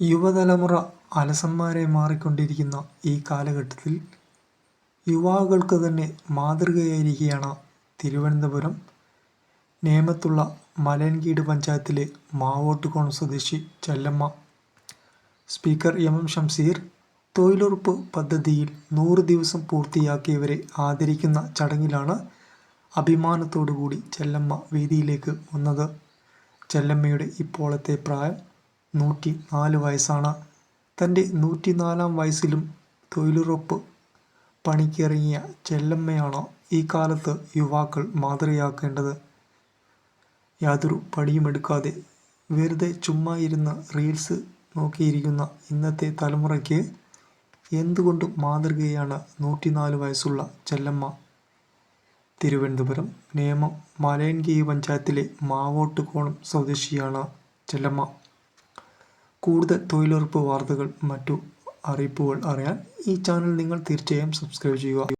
യുവതലമുറ അലസന്മാരെ മാറിക്കൊണ്ടിരിക്കുന്ന ഈ കാലഘട്ടത്തിൽ യുവാക്കൾക്ക് തന്നെ മാതൃകയായിരിക്കുകയാണ് തിരുവനന്തപുരം. നേമത്തുള്ള മലയൻകീട് പഞ്ചായത്തിലെ മാവോട്ടുകോൺ സ്വദേശി Chellamma. Speaker M M Shamseer തൊഴിലുറപ്പ് പദ്ധതിയിൽ നൂറ് ദിവസം പൂർത്തിയാക്കിയവരെ ആദരിക്കുന്ന ചടങ്ങിലാണ് അഭിമാനത്തോടുകൂടി ചെല്ലമ്മ വേദിയിലേക്ക് വന്നത്. ചെല്ലമ്മയുടെ ഇപ്പോഴത്തെ പ്രായം നൂറ്റി നാല് വയസ്സാണ്. തന്റെ നൂറ്റിനാലാം വയസ്സിലും തൊഴിലുറപ്പ് പണിക്കിറങ്ങിയ ചെല്ലമ്മയാണ് ഈ കാലത്ത് യുവാക്കൾ മാതൃകയാക്കേണ്ടത്? യാതൊരു പടിയുമെടുക്കാതെ വെറുതെ ചുമ്മാ ഇരുന്ന് റീൽസ് നോക്കിയിരിക്കുന്ന ഇന്നത്തെ തലമുറയ്ക്ക് എന്തുകൊണ്ടും മാതൃകയാണ് നൂറ്റിനാല് വയസ്സുള്ള ചെല്ലമ്മ? തിരുവനന്തപുരം നേമം മലയൻകീഴ് പഞ്ചായത്തിലെ മാവോട്ടുകോണം സ്വദേശിയാണ് ചെല്ലമ്മ. കൂടുതൽ തൊഴിലുറപ്പ് വാർത്തകൾ മറ്റു അറിയിപ്പുകൾ അറിയാൻ ഈ ചാനൽ നിങ്ങൾ തീർച്ചയായും സബ്സ്ക്രൈബ് ചെയ്യുക.